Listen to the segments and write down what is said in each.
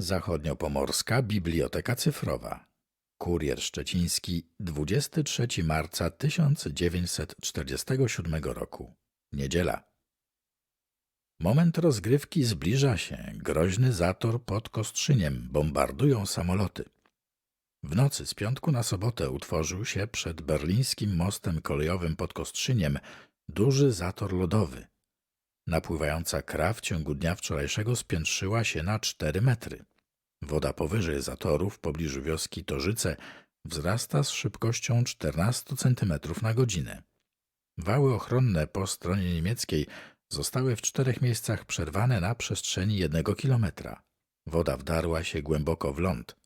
Zachodniopomorska Biblioteka Cyfrowa. Kurier Szczeciński 23 marca 1947 roku. Niedziela. Moment rozgrywki zbliża się. Groźny zator pod Kostrzyniem. Bombardują samoloty. W nocy z piątku na sobotę utworzył się przed berlińskim mostem kolejowym pod Kostrzyniem duży zator lodowy. Napływająca kra w ciągu dnia wczorajszego spiętrzyła się na 4 metry. Woda powyżej zatoru w pobliżu wioski Torzyce wzrasta z szybkością 14 cm na godzinę. Wały ochronne po stronie niemieckiej zostały w czterech miejscach przerwane na przestrzeni jednego kilometra. Woda wdarła się głęboko w ląd.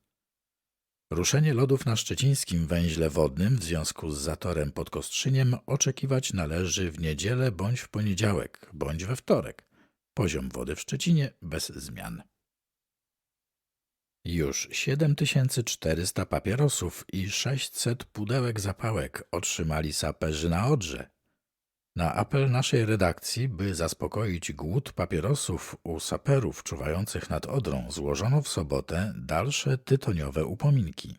Ruszenie lodów na szczecińskim węźle wodnym w związku z zatorem pod Kostrzyniem oczekiwać należy w niedzielę bądź w poniedziałek, bądź we wtorek. Poziom wody w Szczecinie bez zmian. Już 7400 papierosów i 600 pudełek zapałek otrzymali saperzy na Odrze. Na apel naszej redakcji, by zaspokoić głód papierosów u saperów czuwających nad Odrą, złożono w sobotę dalsze tytoniowe upominki.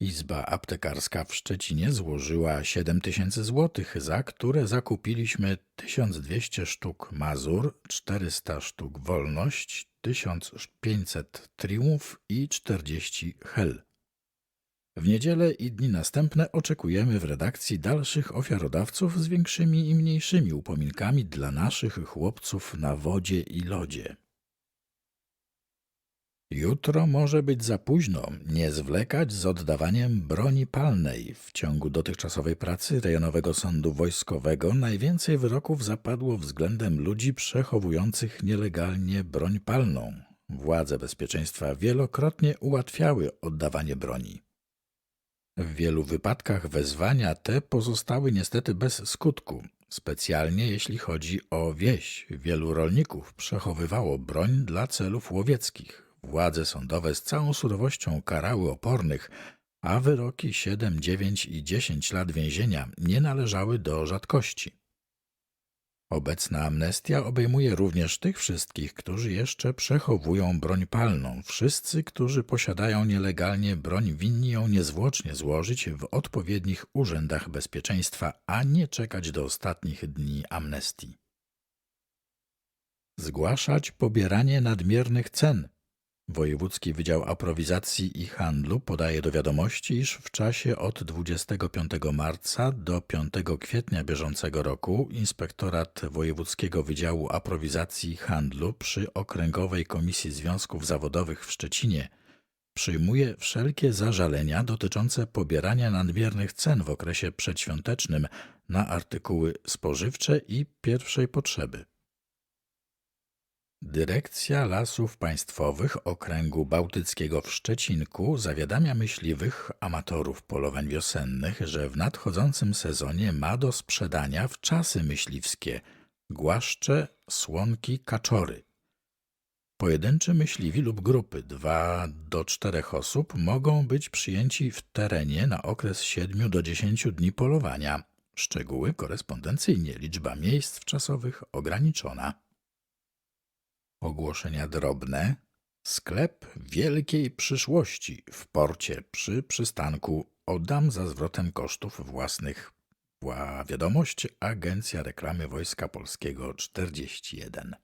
Izba aptekarska w Szczecinie złożyła 7000 złotych, za które zakupiliśmy 1200 sztuk Mazur, 400 sztuk Wolność, 1500 Triumf i 40 Hel. W niedzielę i dni następne oczekujemy w redakcji dalszych ofiarodawców z większymi i mniejszymi upominkami dla naszych chłopców na wodzie i lodzie. Jutro może być za późno, nie zwlekać z oddawaniem broni palnej. W ciągu dotychczasowej pracy Rejonowego Sądu Wojskowego najwięcej wyroków zapadło względem ludzi przechowujących nielegalnie broń palną. Władze bezpieczeństwa wielokrotnie ułatwiały oddawanie broni. W wielu wypadkach wezwania te pozostały niestety bez skutku. Specjalnie jeśli chodzi o wieś, wielu rolników przechowywało broń dla celów łowieckich. Władze sądowe z całą surowością karały opornych, a wyroki 7, 9 i 10 lat więzienia nie należały do rzadkości. Obecna amnestia obejmuje również tych wszystkich, którzy jeszcze przechowują broń palną. Wszyscy, którzy posiadają nielegalnie broń, winni ją niezwłocznie złożyć w odpowiednich urzędach bezpieczeństwa, a nie czekać do ostatnich dni amnestii. Zgłaszać pobieranie nadmiernych cen. Wojewódzki Wydział Aprowizacji i Handlu podaje do wiadomości, iż w czasie od 25 marca do 5 kwietnia bieżącego roku Inspektorat Wojewódzkiego Wydziału Aprowizacji i Handlu przy Okręgowej Komisji Związków Zawodowych w Szczecinie przyjmuje wszelkie zażalenia dotyczące pobierania nadmiernych cen w okresie przedświątecznym na artykuły spożywcze i pierwszej potrzeby. Dyrekcja Lasów Państwowych Okręgu Bałtyckiego w Szczecinku zawiadamia myśliwych amatorów polowań wiosennych, że w nadchodzącym sezonie ma do sprzedania wczasy myśliwskie głaszcze, słonki, kaczory. Pojedynczy myśliwi lub grupy 2 do 4 osób mogą być przyjęci w terenie na okres 7 do 10 dni polowania. Szczegóły korespondencyjnie, liczba miejsc wczasowych ograniczona. Ogłoszenia drobne. Sklep wielkiej przyszłości w porcie przy przystanku oddam za zwrotem kosztów własnych. Była wiadomość Agencja Reklamy Wojska Polskiego 41.